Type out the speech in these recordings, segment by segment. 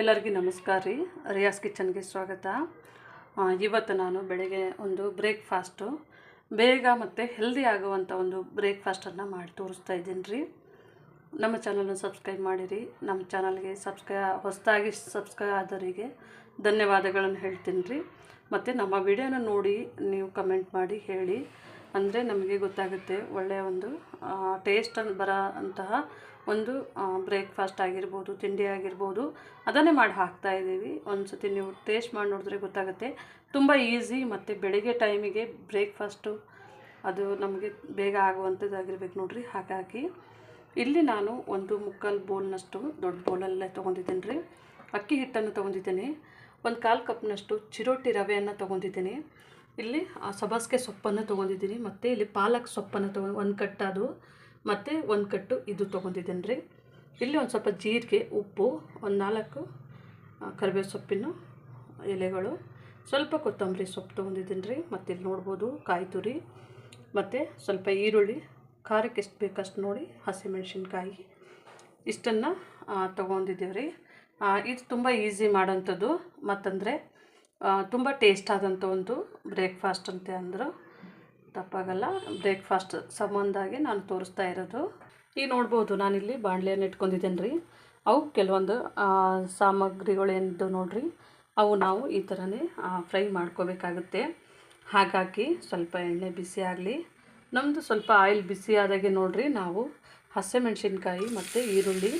ಎಲ್ಲರಿಗೂ ನಮಸ್ಕಾರ ರೀ. ರಿಯಾಸ್ ಕಿಚನ್ಗೆ ಸ್ವಾಗತ. ಇವತ್ತು ನಾನು ಬೆಳಗ್ಗೆ ಒಂದು ಬ್ರೇಕ್ಫಾಸ್ಟು. ಬೇಗ ಮತ್ತು ಹೆಲ್ದಿ ಆಗುವಂಥ ಒಂದು ಬ್ರೇಕ್ಫಾಸ್ಟನ್ನು ಮಾಡಿ ತೋರಿಸ್ತಾ ಇದ್ದೀನಿ ರೀ. ನಮ್ಮ ಚಾನಲ್ನ ಸಬ್ಸ್ಕ್ರೈಬ್ ಮಾಡಿರಿ. ನಮ್ಮ ಚಾನಲ್ಗೆ ಸಬ್ಸ್ಕ್ರೈ, ಹೊಸದಾಗಿ ಸಬ್ಸ್ಕ್ರೈಬ್ ಆದವರಿಗೆ ಧನ್ಯವಾದಗಳನ್ನು ಹೇಳ್ತೀನಿ ರೀ. ಮತ್ತು ನಮ್ಮ ವಿಡಿಯೋನ ನೋಡಿ ನೀವು ಕಮೆಂಟ್ ಮಾಡಿ ಹೇಳಿ. ಅಂದರೆ ನಮಗೆ ಗೊತ್ತಾಗುತ್ತೆ ಒಳ್ಳೆಯ ಒಂದು ಟೇಸ್ಟನ್ನು ಬರೋ ಅಂತಹ ಒಂದು ಬ್ರೇಕ್ಫಾಸ್ಟ್ ಆಗಿರ್ಬೋದು, ತಿಂಡಿ ಆಗಿರ್ಬೋದು, ಅದನ್ನೇ ಮಾಡಿ ಹಾಕ್ತಾ ಇದ್ದೀವಿ. ಒಂದು ಸತಿ ನೀವು ಟೇಸ್ಟ್ ಮಾಡಿ ನೋಡಿದ್ರೆ ಗೊತ್ತಾಗುತ್ತೆ. ತುಂಬ ಈಸಿ ಮತ್ತು ಬೆಳಿಗ್ಗೆ ಟೈಮಿಗೆ ಬ್ರೇಕ್ಫಾಸ್ಟು ಅದು ನಮಗೆ ಬೇಗ ಆಗುವಂಥದ್ದಾಗಿರ್ಬೇಕು ನೋಡಿರಿ, ಹಾಗಾಗಿ ಇಲ್ಲಿ ನಾನು ಒಂದು ಮುಕ್ಕಾಲು ಬೋಲ್ನಷ್ಟು ದೊಡ್ಡ ಬೋಲಲ್ಲೇ ತೊಗೊಂಡಿದ್ದೀನಿ ರೀ ಅಕ್ಕಿ ಹಿಟ್ಟನ್ನು ತೊಗೊಂಡಿದ್ದೀನಿ. ಒಂದು ಕಾಲು ಕಪ್ನಷ್ಟು ಚಿರೋಟಿ ರವೆಯನ್ನು ತೊಗೊಂಡಿದ್ದೀನಿ. ಇಲ್ಲಿ, ಆ, ಸಬಾಸ್ಗೆ ಸೊಪ್ಪನ್ನು ತೊಗೊಂಡಿದ್ದೀನಿ. ಮತ್ತು ಇಲ್ಲಿ ಪಾಲಕ್ ಸೊಪ್ಪನ್ನು ತೊಗೊಂಡು ಒಂದು ಕಟ್ಟು ಅದು, ಮತ್ತು ಒಂದು ಕಟ್ಟು ಇದು ತೊಗೊಂಡಿದ್ದೀನಿ ರೀ. ಇಲ್ಲಿ ಒಂದು ಸ್ವಲ್ಪ ಜೀರಿಗೆ, ಉಪ್ಪು, ಒಂದು ನಾಲ್ಕು ಕರಿಬೇವು ಸೊಪ್ಪಿನ ಎಲೆಗಳು, ಸ್ವಲ್ಪ ಕೊತ್ತಂಬರಿ ಸೊಪ್ಪು ತೊಗೊಂಡಿದ್ದೀನಿ ರೀ. ಮತ್ತು ಇಲ್ಲಿ ನೋಡ್ಬೋದು ಕಾಯಿ ತುರಿ, ಮತ್ತು ಸ್ವಲ್ಪ ಈರುಳ್ಳಿ, ಖಾರಕ್ಕೆ ಎಷ್ಟು ಬೇಕಷ್ಟು ನೋಡಿ ಹಸಿಮೆಣಸಿನ್ಕಾಯಿ ಇಷ್ಟನ್ನು ತೊಗೊಂಡಿದ್ದೀವಿ ರೀ. ಇದು ತುಂಬ ಈಸಿ ಮಾಡೋಂಥದ್ದು ಮತ್ತಂದರೆ ತುಂಬ ಟೇಸ್ಟ್ ಆದಂಥ ಒಂದು ಬ್ರೇಕ್ಫಾಸ್ಟ್ ಅಂತ ಅಂದರು. ತಪ್ಪಾಗಲ್ಲ. ಬ್ರೇಕ್ಫಾಸ್ಟ್ ಸಂಬಂಧಾಗಿ ನಾನು ತೋರಿಸ್ತಾ ಇರೋದು. ಈಗ ನೋಡ್ಬೋದು, ನಾನಿಲ್ಲಿ ಬಾಣಲೆಯನ್ನು ಇಟ್ಕೊಂಡಿದ್ದೇನೆ ರೀ ಅವು ಕೆಲವೊಂದು ಸಾಮಗ್ರಿಗಳೇನಿದ್ದು ನೋಡ್ರಿ. ಅವು ನಾವು ಈ ಥರನೇ ಫ್ರೈ ಮಾಡ್ಕೋಬೇಕಾಗುತ್ತೆ. ಹಾಗಾಗಿ ಸ್ವಲ್ಪ ಎಣ್ಣೆ ಬಿಸಿ ಆಗಲಿ. ನಮ್ಮದು ಸ್ವಲ್ಪ ಆಯಿಲ್ ಬಿಸಿ ಆದಾಗೆ ನೋಡ್ರಿ, ನಾವು ಹಸಿಮೆಣ್ಸಿನ್ಕಾಯಿ ಮತ್ತು ಈರುಳ್ಳಿ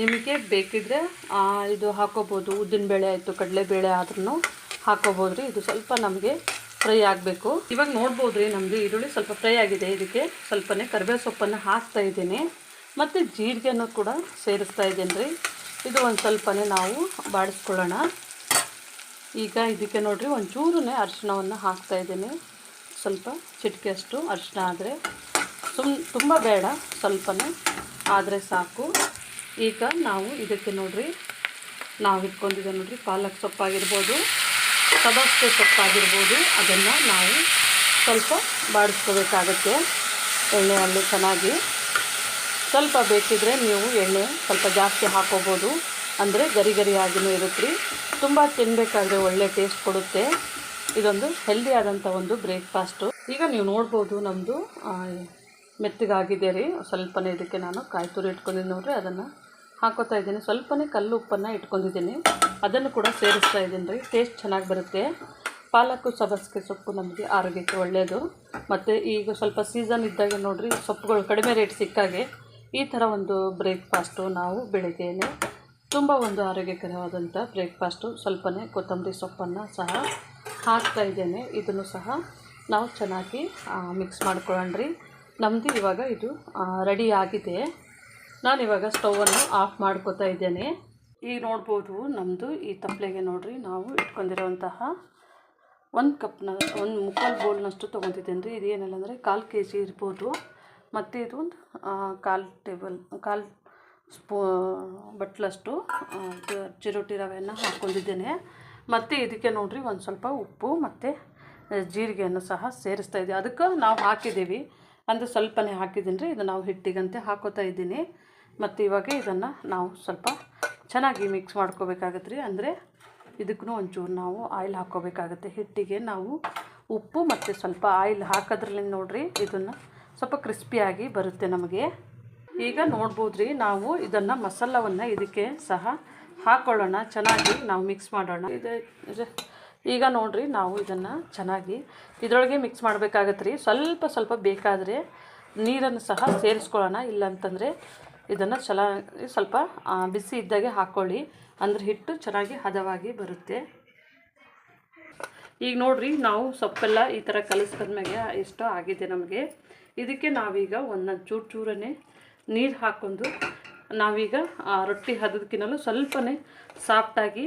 ನಿಮಗೆ ಬೇಕಿದ್ರೆ ಇದು ಹಾಕೋಬೋದು. ಉದ್ದಿನಬೇಳೆ ಆಯಿತು, ಕಡಲೆಬೇಳೆ ಆದ್ರೂ ಹಾಕೋಬೋದು ರೀ ಇದು ಸ್ವಲ್ಪ ನಮಗೆ ಫ್ರೈ ಆಗಬೇಕು. ಇವಾಗ ನೋಡ್ಬೋದು ರೀ ನಮ್ಮದು ಈರುಳ್ಳಿ ಸ್ವಲ್ಪ ಫ್ರೈ ಆಗಿದೆ. ಇದಕ್ಕೆ ಸ್ವಲ್ಪನೇ ಕರಿಬೇವು ಸೊಪ್ಪನ್ನು ಹಾಕ್ತಾ ಇದ್ದೀನಿ. ಮತ್ತು ಜೀರಿಗೆನೂ ಕೂಡ ಸೇರಿಸ್ತಾ ಇದ್ದೀನಿ ರೀ ಇದು ಒಂದು ಸ್ವಲ್ಪನೇ ನಾವು ಬಾಡಿಸ್ಕೊಳ್ಳೋಣ. ಈಗ ಇದಕ್ಕೆ ನೋಡಿರಿ ಒಂಚೂರು ಅರಿಶಿಣವನ್ನು ಹಾಕ್ತಾ ಇದ್ದೀನಿ. ಸ್ವಲ್ಪ ಚಿಟಿಕೆಯಷ್ಟು ಅರಿಶಿಣ ಆದರೆ. ಸುಮ್, ತುಂಬ ಬೇಡ, ಸ್ವಲ್ಪನೇ. ಆದರೆ ಸಾಕು. ಈಗ ನಾವು ಇದಕ್ಕೆ ನೋಡ್ರಿ, ನಾವು ಇಟ್ಕೊಂಡಿದ್ದೆ ನೋಡ್ರಿ, ಪಾಲಕ್ ಸೊಪ್ಪಾಗಿರ್ಬೋದು ಸಬಸ್ಗೆ ಸೊಪ್ಪಾಗಿರ್ಬೋದು, ಅದನ್ನು ನಾವು ಸ್ವಲ್ಪ ಬಾಡಿಸ್ಕೋಬೇಕಾಗತ್ತೆ. ಎಣ್ಣೆಯಲ್ಲಿ ಚೆನ್ನಾಗಿ. ಸ್ವಲ್ಪ ಬೇಕಿದ್ರೆ ನೀವು ಎಣ್ಣೆ ಸ್ವಲ್ಪ ಜಾಸ್ತಿ ಹಾಕೋಬೋದು. ಅಂದರೆ ಗರಿ ಗರಿಯಾಗಿಯೂ ಇರುತ್ತೆ ರೀ ತುಂಬ ತಿನ್ನಬೇಕಾದ್ರೆ ಒಳ್ಳೆ ಟೇಸ್ಟ್ ಕೊಡುತ್ತೆ. ಇದೊಂದು ಹೆಲ್ದಿ ಆದಂಥ ಒಂದು ಬ್ರೇಕ್ಫಾಸ್ಟು ಈಗ ನೀವು ನೋಡ್ಬೋದು ನಮ್ಮದು ಮೆತ್ತಗಾಗಿದೆ ರೀ. ಸ್ವಲ್ಪನೇ ಇದಕ್ಕೆ ನಾನು ಕಾಯಿ ತುರಿ ಇಟ್ಕೊಂಡಿದ್ದೀನಿ ನೋಡ್ರಿ, ಅದನ್ನು ಹಾಕೋತಾ ಇದ್ದೀನಿ. ಸ್ವಲ್ಪನೇ ಕಲ್ಲು ಉಪ್ಪನ್ನು ಇಟ್ಕೊಂಡಿದ್ದೀನಿ. ಅದನ್ನು ಕೂಡ ಸೇರಿಸ್ತಾ ಇದ್ದೀನಿ ರೀ. ಟೇಸ್ಟ್ ಚೆನ್ನಾಗಿ ಬರುತ್ತೆ. ಪಾಲಕ್ಕು ಸಬಸ್ಗೆ ಸೊಪ್ಪು ನಮಗೆ ಆರೋಗ್ಯಕ್ಕೆ ಒಳ್ಳೆಯದು ಮತ್ತು ಈಗ ಸ್ವಲ್ಪ ಸೀಸನ್ ಇದ್ದಾಗ ನೋಡಿರಿ, ಸೊಪ್ಪುಗಳು ಕಡಿಮೆ ರೇಟ್ ಸಿಕ್ಕಾಗೆ ಈ ಥರ ಒಂದು ಬ್ರೇಕ್ಫಾಸ್ಟು ನಾವು ಬೆಳಿಗ್ಗೆನೆ ತುಂಬ ಒಂದು ಆರೋಗ್ಯಕರವಾದಂಥ ಬ್ರೇಕ್ಫಾಸ್ಟು, ಸ್ವಲ್ಪನೇ ಕೊತ್ತಂಬರಿ ಸೊಪ್ಪನ್ನು ಸಹ ಹಾಕ್ತಾ ಇದ್ದೇನೆ. ಇದನ್ನು ಸಹ ನಾವು ಚೆನ್ನಾಗಿ ಮಿಕ್ಸ್ ಮಾಡ್ಕೊಳ್ಳೋಣ್ರಿ ನಮ್ಮದು ಇವಾಗ ಇದು ರೆಡಿ ಆಗಿದೆ. ನಾನಿವಾಗ ಸ್ಟವನ್ನು ಆಫ್ ಮಾಡ್ಕೋತಾ ಇದ್ದೇನೆ. ಈಗ ನೋಡ್ಬೋದು ನಮ್ಮದು ಈ ತಪ್ಪಲೆಗೆ ನೋಡ್ರಿ, ನಾವು ಇಟ್ಕೊಂಡಿರೋಂತಹ ಒಂದು ಕಪ್ನ, ಒಂದು ಮುಕ್ಕಾಲು ಬೋಲ್ನಷ್ಟು ತೊಗೊತಿದ್ದೇನೆ ರೀ ಇದೇನಿಲ್ಲ ಅಂದರೆ ಕಾಲು ಕೆ ಜಿ ಇರ್ಬೋದು. ಮತ್ತು ಇದು ಒಂದು ಕಾಲು ಟೇಬಲ್, ಕಾಲು ಸ್ಪೂ, ಬಟ್ಲಷ್ಟು ಚಿರೋಟಿ ರವೆಯನ್ನು ಹಾಕ್ಕೊಂಡಿದ್ದೇನೆ ಮತ್ತು ಇದಕ್ಕೆ ನೋಡಿರಿ ಒಂದು ಸ್ವಲ್ಪ ಉಪ್ಪು, ಮತ್ತು ಜೀರಿಗೆಯನ್ನು ಸಹ ಸೇರಿಸ್ತಾ ಇದ್ದೀವಿ ಅದಕ್ಕೆ ನಾವು ಹಾಕಿದ್ದೀವಿ. ಅಂದರೆ ಸ್ವಲ್ಪನೇ ಹಾಕಿದ್ದೀನಿ ರೀ. ಇದು ನಾವು ಹಿಟ್ಟಿಗಂತೆ ಹಾಕೋತಾ ಇದ್ದೀನಿ. ಮತ್ತು ಇವಾಗ ಇದನ್ನು ನಾವು ಸ್ವಲ್ಪ ಚೆನ್ನಾಗಿ ಮಿಕ್ಸ್ ಮಾಡ್ಕೋಬೇಕಾಗತ್ತೆ ರೀ. ಅಂದರೆ ಇದಕ್ಕೂ ಒಂಚೂರು ನಾವು ಆಯಿಲ್ ಹಾಕ್ಕೋಬೇಕಾಗತ್ತೆ ಹಿಟ್ಟಿಗೆ ನಾವು ಉಪ್ಪು ಮತ್ತು ಸ್ವಲ್ಪ ಆಯಿಲ್ ಹಾಕೋದ್ರಲ್ಲಿ ನೋಡಿರಿ ಇದನ್ನು ಸ್ವಲ್ಪ ಕ್ರಿಸ್ಪಿಯಾಗಿ ಬರುತ್ತೆ ನಮಗೆ. ಈಗ ನೋಡ್ಬೋದು ರೀ, ನಾವು ಇದನ್ನು ಮಸಾಲವನ್ನು ಇದಕ್ಕೆ ಸಹ ಹಾಕ್ಕೊಳ್ಳೋಣ ಚೆನ್ನಾಗಿ ನಾವು ಮಿಕ್ಸ್ ಮಾಡೋಣ. ಇದು ಈಗ ನೋಡ್ರಿ ನಾವು ಇದನ್ನು ಚೆನ್ನಾಗಿ ಇದರೊಳಗೆ ಮಿಕ್ಸ್ ಮಾಡಬೇಕಾಗತ್ತೆ ರೀ ಸ್ವಲ್ಪ ಸ್ವಲ್ಪ ಬೇಕಾದರೆ ನೀರನ್ನು ಸಹ ಸೇರಿಸ್ಕೊಳ್ಳೋಣ. ಇಲ್ಲಂತಂದರೆ ಇದನ್ನು ಚೆನ್ನಾಗಿ ಸ್ವಲ್ಪ ಬಿಸಿ ಇದ್ದಾಗೆ ಹಾಕ್ಕೊಳ್ಳಿ ಅಂದರೆ ಹಿಟ್ಟು ಚೆನ್ನಾಗಿ ಹದವಾಗಿ ಬರುತ್ತೆ. ಈಗ ನೋಡ್ರಿ ನಾವು ಸೊಪ್ಪೆಲ್ಲ ಈ ಥರ ಕಲಿಸ್ಕೊಂಡ್ಮ್ಯಾಗೆ ಎಷ್ಟೋ ಆಗಿದೆ ನಮಗೆ. ಇದಕ್ಕೆ ನಾವೀಗ ಒಂದೊಂದು ಚೂರು ಚೂರನೇ ನೀರು ಹಾಕ್ಕೊಂಡು ನಾವೀಗ ರೊಟ್ಟಿ ಹದದಕ್ಕಿನ್ನಲು ಸ್ವಲ್ಪನೇ ಸಾಫ್ಟಾಗಿ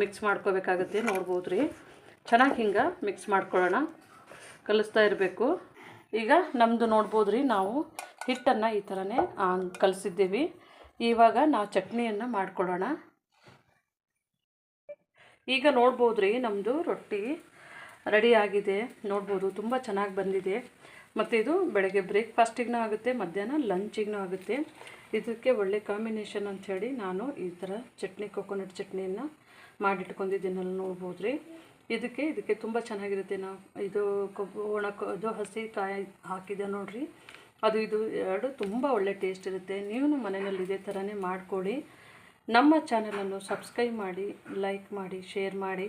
ಮಿಕ್ಸ್ ಮಾಡ್ಕೋಬೇಕಾಗತ್ತೆ. ನೋಡ್ಬೋದು ರೀ ಚೆನ್ನಾಗಿ ಹಿಂಗೆ ಮಿಕ್ಸ್ ಮಾಡ್ಕೊಳ್ಳೋಣ. ಕಲಿಸ್ತಾ ಇರಬೇಕು. ಈಗ ನಮ್ಮದು ನೋಡ್ಬೋದು ರೀ ನಾವು ಹಿಟ್ಟನ್ನು ಈ ಥರನೇ ಕಲಿಸಿದ್ದೀವಿ. ಇವಾಗ ನಾವು ಚಟ್ನಿಯನ್ನು ಮಾಡ್ಕೊಳ್ಳೋಣ. ಈಗ ನೋಡ್ಬೋದು ರೀ ನಮ್ಮದು ರೊಟ್ಟಿ. ರೆಡಿ ಆಗಿದೆ. ನೋಡ್ಬೋದು, ತುಂಬ ಚೆನ್ನಾಗಿ ಬಂದಿದೆ. ಮತ್ತು ಇದು ಬೆಳಗ್ಗೆ ಬ್ರೇಕ್ಫಾಸ್ಟಿಗೂ ಆಗುತ್ತೆ, ಮಧ್ಯಾಹ್ನ ಲಂಚಿಗೂ ಆಗುತ್ತೆ. ಇದಕ್ಕೆ ಒಳ್ಳೆ ಕಾಂಬಿನೇಷನ್ ಅಂಥೇಳಿ ನಾನು ಈ ಥರ ಚಟ್ನಿ, ಕೊಕೊನಟ್ ಚಟ್ನಿಯನ್ನು ಮಾಡಿಟ್ಕೊಂಡಿದ್ದೀನಲ್ಲ ನೋಡ್ಬೋದು ರೀ ಇದಕ್ಕೆ ಇದಕ್ಕೆ ತುಂಬ ಚೆನ್ನಾಗಿರುತ್ತೆ. ನಾವು ಇದು ಒಣ ಇದು ಹಸಿ ಕಾಯಿ ಹಾಕಿದೆ ನೋಡಿರಿ. ಅದು, ಇದು ಎರಡು ತುಂಬ ಒಳ್ಳೆ ಟೇಸ್ಟ್ ಇರುತ್ತೆ. ನೀವು ಮನೆಯಲ್ಲಿ ಇದೇ ಥರನೇ ಮಾಡ್ಕೊಳ್ಳಿ. ನಮ್ಮ ಚಾನಲನ್ನು ಸಬ್ಸ್ಕ್ರೈಬ್ ಮಾಡಿ, ಲೈಕ್ ಮಾಡಿ, ಶೇರ್ ಮಾಡಿ.